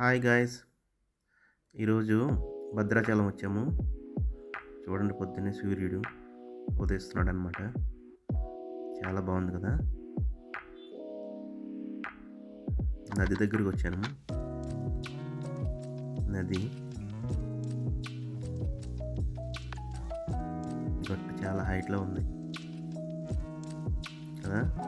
Hi guys. ఈరోజు భద్రాచలం వచ్చాము. చూడండి పొద్దున్నే సూర్యుడు ఉదయిస్తున్నాడు అనమాట చాలా బాగుంది కదా? నది దగ్గరికి వచ్చాను. నది. గట్టు చాలా హైట్లో ఉంది. కదా?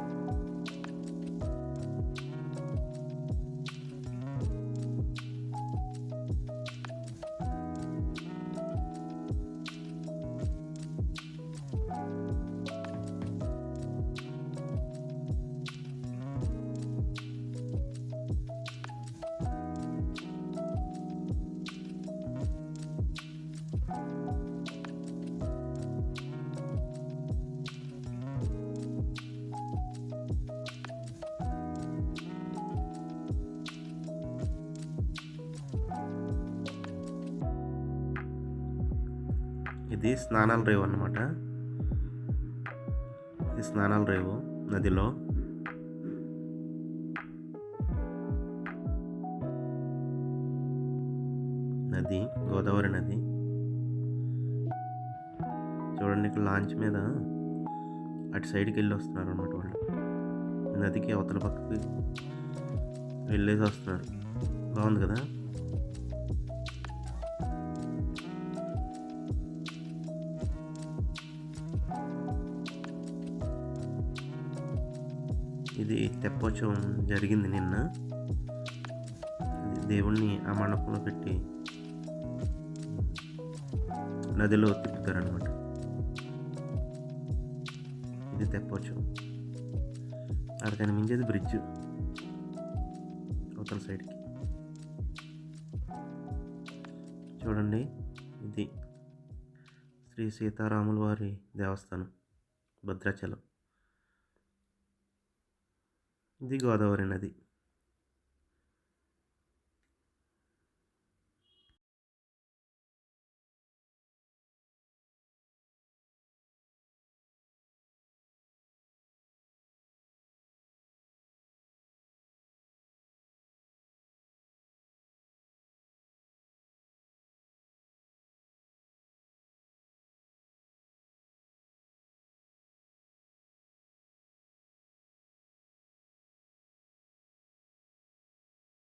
ఇది స్నానాల రేవు అన్నమాట. ఇది స్నానాల రేవు నదిలో. నది గోదావరి నది. చూడండి ఇక్కడ లాంచ్ మీద అటు సైడ్కి వెళ్ళి వస్తున్నారు అనమాట వాళ్ళు. నదికి అవతల పక్కకి వెళ్ళేసి వస్తున్నారు. బాగుంది కదా? ఇది తెప్పోత్సవం జరిగింది నిన్న. దేవుణ్ణి ఆ మండపంలో పెట్టి నదిలో తిప్పుతారనమాట ఇది తెప్పోత్సవం. అక్కడ కనిపించేది బ్రిడ్జ్ అవతల సైడ్కి. చూడండి ఇది శ్రీ సీతారాముల వారి దేవస్థానం భద్రాచలం. ఇది గోదావరి నది.